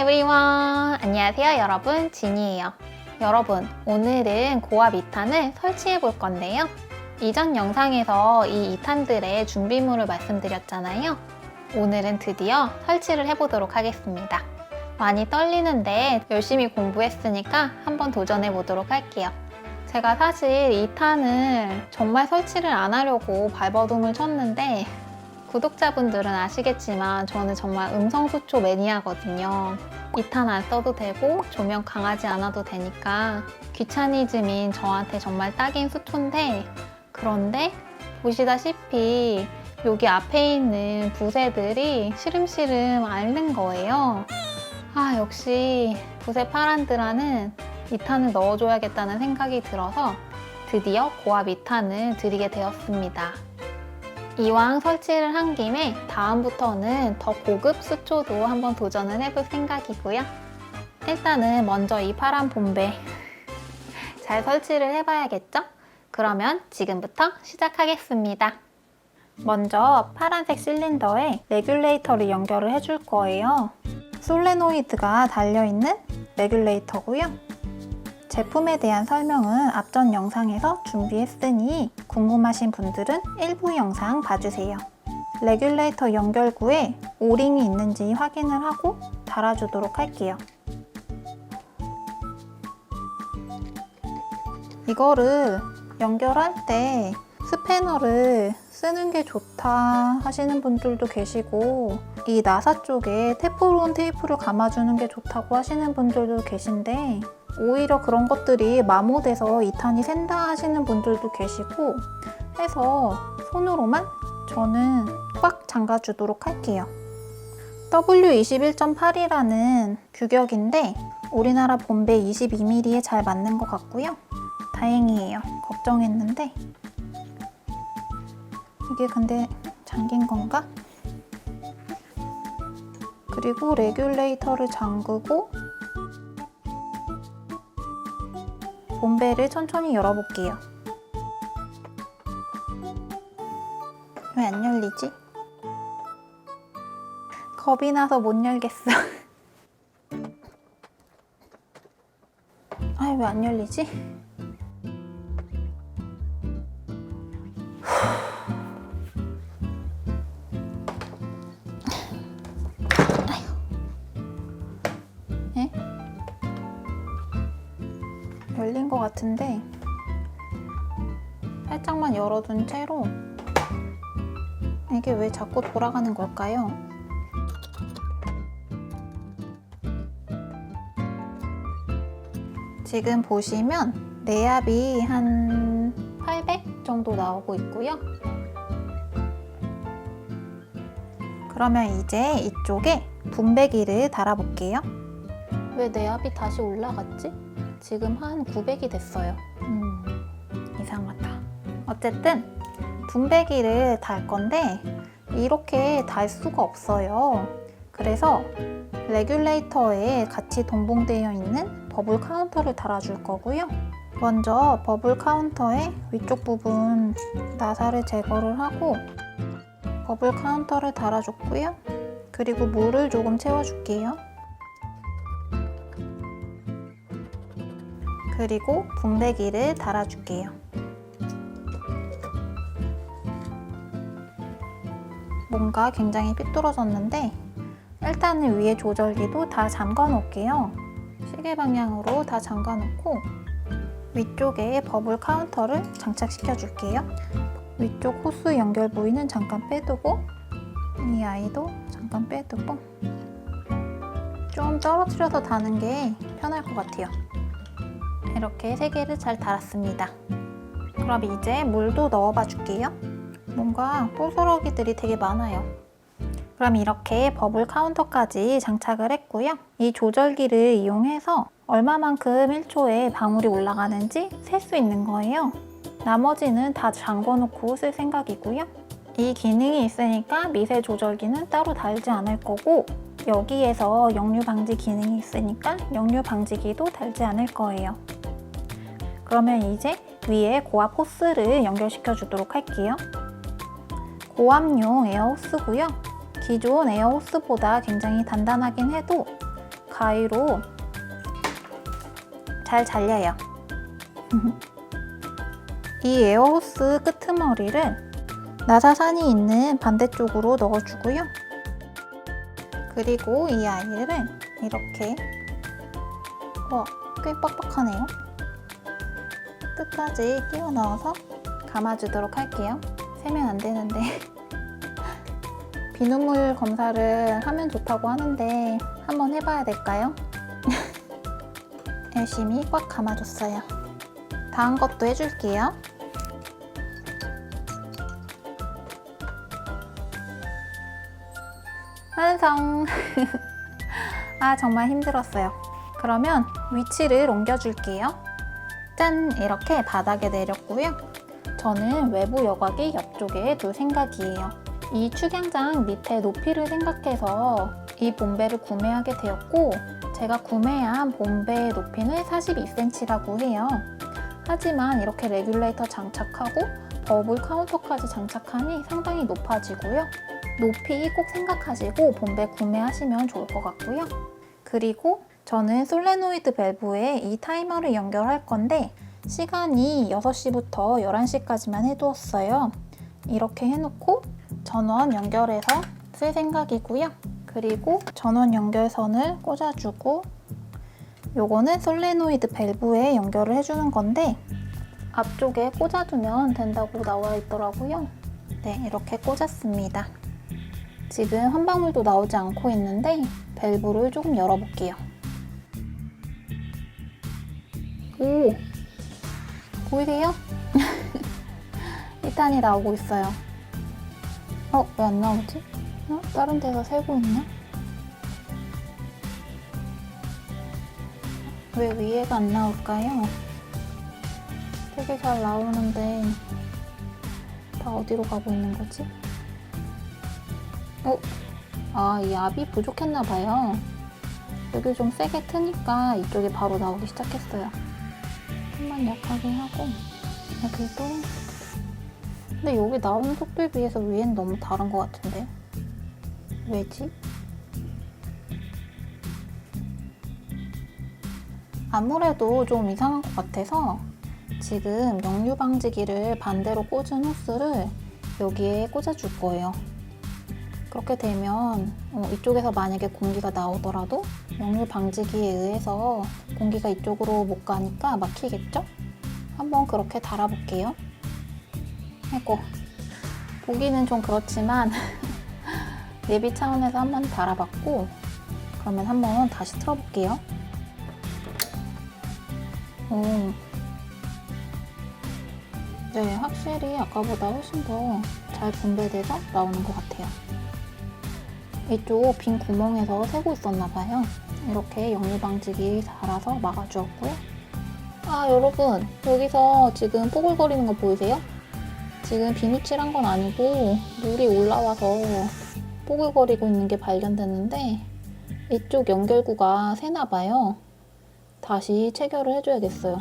everyone! 안녕하세요 여러분 진이에요. 여러분 오늘은 고압 2탄을 설치해 볼 건데요. 이전 영상에서 이 2탄들의 준비물을 말씀드렸잖아요. 오늘은 드디어 설치를 해보도록 하겠습니다. 많이 떨리는데 열심히 공부했으니까 한번 도전해 보도록 할게요. 제가 사실 2탄을 정말 설치를 안 하려고 발버둥을 쳤는데 구독자분들은 아시겠지만 저는 정말 음성수초 매니아거든요. 2탄 안 써도 되고 조명 강하지 않아도 되니까 귀차니즘인 저한테 정말 딱인 수초인데 그런데 보시다시피 여기 앞에 있는 부세들이 시름시름 앓는 거예요. 아 역시 부세 파란드라는 2탄을 넣어줘야겠다는 생각이 들어서 드디어 고압 2탄을 드리게 되었습니다. 이왕 설치를 한 김에 다음부터는 더 고급 수초도 한번 도전을 해볼 생각이고요. 일단은 먼저 이 파란 봄배 잘 설치를 해봐야겠죠? 그러면 지금부터 시작하겠습니다. 먼저 파란색 실린더에 레귤레이터를 연결을 해줄 거예요. 솔레노이드가 달려있는 레귤레이터고요. 제품에 대한 설명은 앞전 영상에서 준비했으니 궁금하신 분들은 일부 영상 봐주세요. 레귤레이터 연결구에 오링이 있는지 확인을 하고 달아주도록 할게요. 이거를 연결할 때 스패너를 쓰는 게 좋다 하시는 분들도 계시고 이 나사 쪽에 테프론 테이프를 감아주는 게 좋다고 하시는 분들도 계신데 오히려 그런 것들이 마모돼서 2탄이 샌다 하시는 분들도 계시고 해서 손으로만 저는 꽉 잠가 주도록 할게요. W21.8이라는 규격인데 우리나라 본배 22mm에 잘 맞는 것 같고요. 다행이에요. 걱정했는데 이게 근데 잠긴 건가? 그리고 레귤레이터를 잠그고 본배를 천천히 열어볼게요. 왜 안 열리지? 겁이 나서 못 열겠어. 아, 왜안 열리지? 열린 것 같은데 살짝만 열어둔 채로 이게 왜 자꾸 돌아가는 걸까요? 지금 보시면 내압이 한 800 정도 나오고 있고요. 그러면 이제 이쪽에 분배기를 달아볼게요. 왜 내압이 다시 올라갔지? 지금 한 900이 됐어요. 음, 이상하다. 어쨌든 분배기를 달 건데 이렇게 달 수가 없어요. 그래서 레귤레이터에 같이 동봉되어 있는 버블 카운터를 달아줄 거고요. 먼저 버블 카운터의 위쪽 부분 나사를 제거를 하고 버블 카운터를 달아줬고요. 그리고 물을 조금 채워줄게요. 그리고 분배기를 달아줄게요. 뭔가 굉장히 삐뚤어졌는데 일단은 위에 조절기도 다 잠가 놓을게요. 시계 방향으로 다 잠가 놓고 위쪽에 버블 카운터를 장착시켜 줄게요. 위쪽 호스 연결 부위는 잠깐 빼두고 이 아이도 잠깐 빼두고 좀 떨어뜨려서 다는 게 편할 것 같아요. 이렇게 세 개를 잘 달았습니다. 그럼 이제 물도 넣어봐 줄게요. 뭔가 뽀소러기들이 되게 많아요. 그럼 이렇게 버블 카운터까지 장착을 했고요. 이 조절기를 이용해서 얼마만큼 1초에 방울이 올라가는지 셀 수 있는 거예요. 나머지는 다 잠궈놓고 쓸 생각이고요. 이 기능이 있으니까 미세 조절기는 따로 달지 않을 거고 여기에서 역류 방지 기능이 있으니까 역류 방지기도 달지 않을 거예요. 그러면 이제 위에 고압 호스를 연결시켜 주도록 할게요. 고압용 에어호스고요. 기존 에어호스보다 굉장히 단단하긴 해도 가위로 잘 잘려요. 이 에어호스 끄트머리를 나사산이 있는 반대쪽으로 넣어주고요. 그리고 이 아이를 이렇게 와, 꽤 빡빡하네요. 끝까지 끼워 넣어서 감아주도록 할게요. 세면 안 되는데 비눗물 검사를 하면 좋다고 하는데 한번 해봐야 될까요? 열심히 꽉 감아줬어요. 다음 것도 해줄게요. 완성! 아, 정말 힘들었어요. 그러면 위치를 옮겨줄게요. 짠! 이렇게 바닥에 내렸고요. 저는 외부 여곽이 옆쪽에 둘 생각이에요. 이 축양장 밑에 높이를 생각해서 이 본배를 구매하게 되었고 제가 구매한 본배의 높이는 42cm라고 해요. 하지만 이렇게 레귤레이터 장착하고 버블 카운터까지 장착하니 상당히 높아지고요. 높이 꼭 생각하시고 본배 구매하시면 좋을 것 같고요. 그리고 저는 솔레노이드 밸브에 이 타이머를 연결할 건데 시간이 6시부터 11시까지만 해두었어요. 이렇게 해놓고 전원 연결해서 쓸 생각이고요. 그리고 전원 연결선을 꽂아주고 요거는 솔레노이드 밸브에 연결을 해주는 건데 앞쪽에 꽂아두면 된다고 나와 있더라고요. 네, 이렇게 꽂았습니다. 지금 한 방울도 나오지 않고 있는데 밸브를 조금 열어볼게요. 오! 보이세요? 이탄이 나오고 있어요. 어, 왜 안 나오지? 어? 다른 데서 새고 있나? 왜 위에가 안 나올까요? 되게 잘 나오는데 다 어디로 가고 있는 거지? 어? 아, 이 압이 부족했나 봐요. 여기 좀 세게 트니까 이쪽에 바로 나오기 시작했어요. 좀만 약하게 하고 여기도 근데 여기 나오는 속도에 비해서 위엔 너무 다른 것 같은데 왜지? 아무래도 좀 이상한 것 같아서 지금 역류 방지기를 반대로 꽂은 호스를 여기에 꽂아줄 거예요. 그렇게 되면 어, 이쪽에서 만약에 공기가 나오더라도 역류 방지기에 의해서 공기가 이쪽으로 못 가니까 막히겠죠? 한번 그렇게 달아볼게요. 아이고 보기는 좀 그렇지만 예비 차원에서 한번 달아봤고 그러면 한번 다시 틀어볼게요. 오. 네, 확실히 아까보다 훨씬 더 잘 분배돼서 나오는 것 같아요. 이쪽 빈 구멍에서 새고 있었나 봐요. 이렇게 역류방지기 달아서 막아주었고요. 아 여러분 여기서 지금 뽀글거리는 거 보이세요? 지금 비누칠한 건 아니고 물이 올라와서 뽀글거리고 있는 게 발견됐는데 이쪽 연결구가 새나 봐요. 다시 체결을 해줘야겠어요.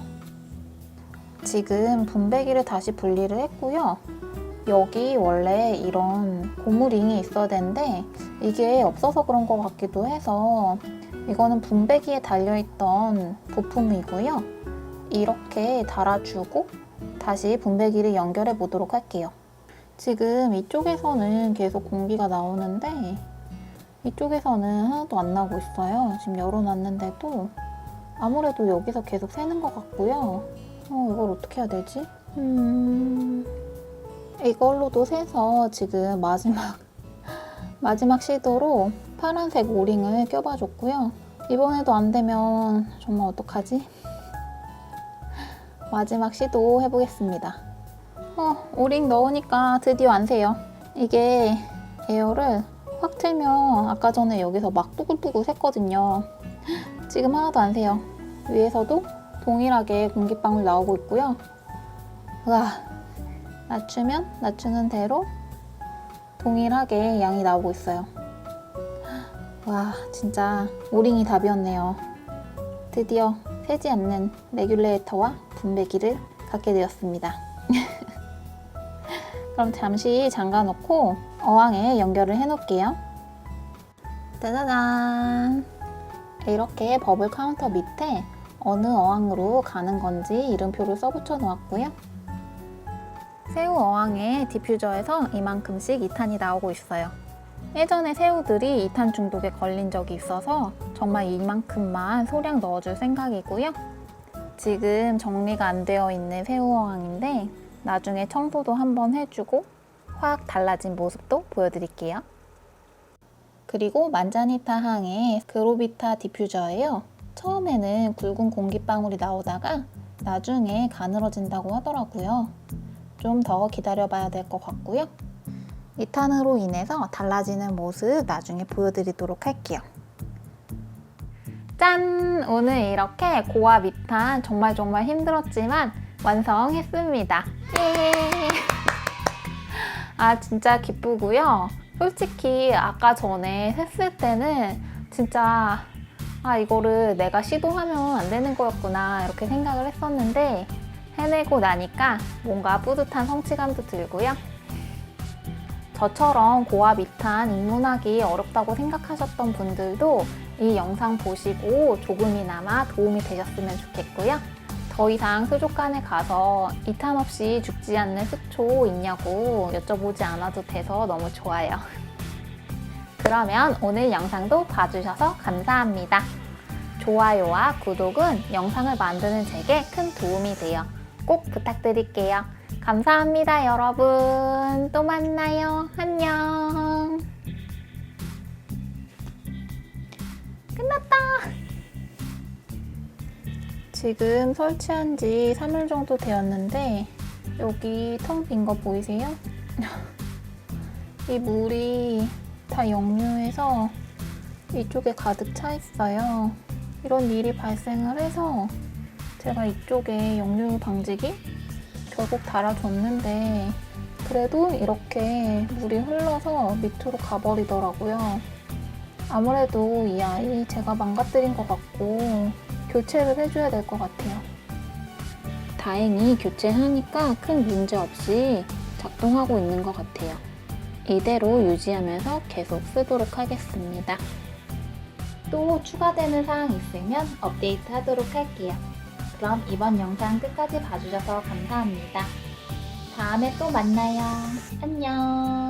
지금 분배기를 다시 분리를 했고요. 여기 원래 이런 고무링이 있어야 되는데 이게 없어서 그런 것 같기도 해서 이거는 분배기에 달려있던 부품이고요. 이렇게 달아주고 다시 분배기를 연결해 보도록 할게요. 지금 이쪽에서는 계속 공기가 나오는데 이쪽에서는 하나도 안 나오고 있어요. 지금 열어놨는데도 아무래도 여기서 계속 새는 것 같고요. 어, 이걸 어떻게 해야 되지? 음... 이걸로도 새서 지금 마지막 마지막 시도로 파란색 오링을 껴봐줬고요. 이번에도 안 되면 정말 어떡하지? 마지막 시도 해보겠습니다. 어, 오링 넣으니까 드디어 안 새요. 이게 에어를 확 틀면 아까 전에 여기서 막 뚜글뚜글 샜거든요. 지금 하나도 안 새요. 위에서도 동일하게 공기방울 나오고 있고요. 와, 낮추면 낮추는 대로 동일하게 양이 나오고 있어요. 와, 진짜 오링이 답이었네요. 드디어 새지 않는 레귤레이터와 분배기를 갖게 되었습니다. 그럼 잠시 잠가 놓고 어항에 연결을 해 놓을게요. 짜자잔! 이렇게 버블 카운터 밑에 어느 어항으로 가는 건지 이름표를 써붙여 놓았고요. 새우 어항에 디퓨저에서 이만큼씩 2탄이 나오고 있어요. 예전에 새우들이 2탄 중독에 걸린 적이 있어서 정말 이만큼만 소량 넣어줄 생각이고요. 지금 정리가 안 되어 있는 새우 어항인데 나중에 청소도 한번 해주고 확 달라진 모습도 보여드릴게요. 그리고 만자니타 항의 그로비타 디퓨저예요. 처음에는 굵은 공기방울이 나오다가 나중에 가늘어진다고 하더라고요. 좀 더 기다려봐야 될 것 같고요. 2탄으로 인해서 달라지는 모습 나중에 보여드리도록 할게요. 짠! 오늘 이렇게 고압 2탄 정말 정말 힘들었지만 완성했습니다. 예! 아 진짜 기쁘고요. 솔직히 아까 전에 샜을 때는 진짜 아 이거를 내가 시도하면 안 되는 거였구나 이렇게 생각을 했었는데 해내고 나니까 뭔가 뿌듯한 성취감도 들고요. 저처럼 고압 2탄 입문하기 어렵다고 생각하셨던 분들도 이 영상 보시고 조금이나마 도움이 되셨으면 좋겠고요. 더 이상 수족관에 가서 2탄 없이 죽지 않는 습초 있냐고 여쭤보지 않아도 돼서 너무 좋아요. 그러면 오늘 영상도 봐주셔서 감사합니다. 좋아요와 구독은 영상을 만드는 제게 큰 도움이 돼요. 꼭 부탁드릴게요. 감사합니다, 여러분. 또 만나요. 안녕. 끝났다. 지금 설치한 지 3일 정도 되었는데 여기 텅 빈 거 보이세요? 이 물이 다 역류해서 이쪽에 가득 차 있어요. 이런 일이 발생을 해서 제가 이쪽에 역류 방지기 결국 달아줬는데 그래도 이렇게 물이 흘러서 밑으로 가버리더라고요. 아무래도 이 아이 제가 망가뜨린 것 같고 교체를 해줘야 될 것 같아요. 다행히 교체하니까 큰 문제 없이 작동하고 있는 것 같아요. 이대로 유지하면서 계속 쓰도록 하겠습니다. 또 추가되는 사항 있으면 업데이트 하도록 할게요. 그럼 이번 영상 끝까지 봐주셔서 감사합니다. 다음에 또 만나요. 안녕.